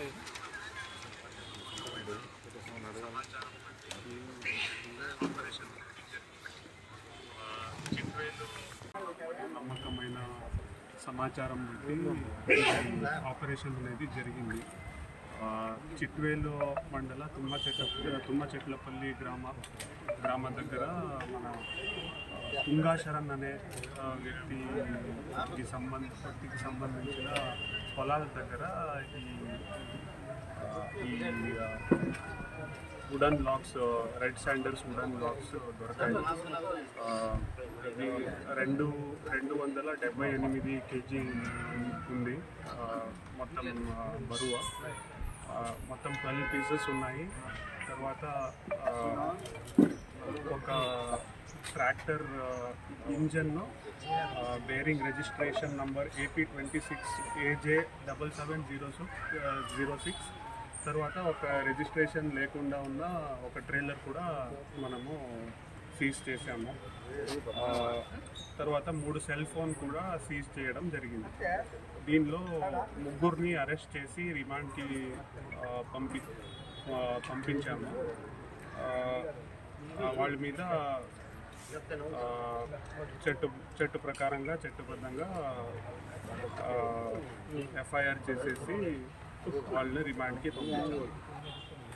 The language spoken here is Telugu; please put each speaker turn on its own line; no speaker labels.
だよね。
నమ్మకమైన సమాచారం బట్టి ఆపరేషన్ అనేది జరిగింది. చిట్వేలు మండల తుమ్మ చెట్ల తుమ్మ చెట్లపల్లి గ్రామ గ్రామ దగ్గర మన ఆ, తుంగాశరణ్ అనే వ్యక్తికి సంబంధ వ్యక్తికి సంబంధించిన పొలాల దగ్గర ఈ ఈ wooden blocks red sandals wooden blocks దొరకాయి. అది రెండు రెండు వందల డెబ్బై ఎనిమిది కేజీ ఉంది. మొత్తం బరువ. బరువు మొత్తం ట్వెల్వ్ పీసెస్ ఉన్నాయి. తర్వాత ఒక tractor engine bearing registration number AP twenty six AJ double seven zero zero six తర్వాత ఒక రిజిస్ట్రేషన్ లేకుండా ఉన్న ఒక ట్రైలర్ కూడా మనము సీజ్ చేసాము తర్వాత మూడు సెల్ ఫోన్ కూడా సీజ్ చేయడం జరిగింది. దీనిలో ముగ్గురిని అరెస్ట్ చేసి రిమాండ్కి పంపి పంపించాము. వాళ్ళ మీద చెట్టు చెట్టు ప్రకారంగా చట్టబద్ధంగా ఎఫ్ఐఆర్ చేసేసి వాళ్ళని రిమాండ్కి పంపించాము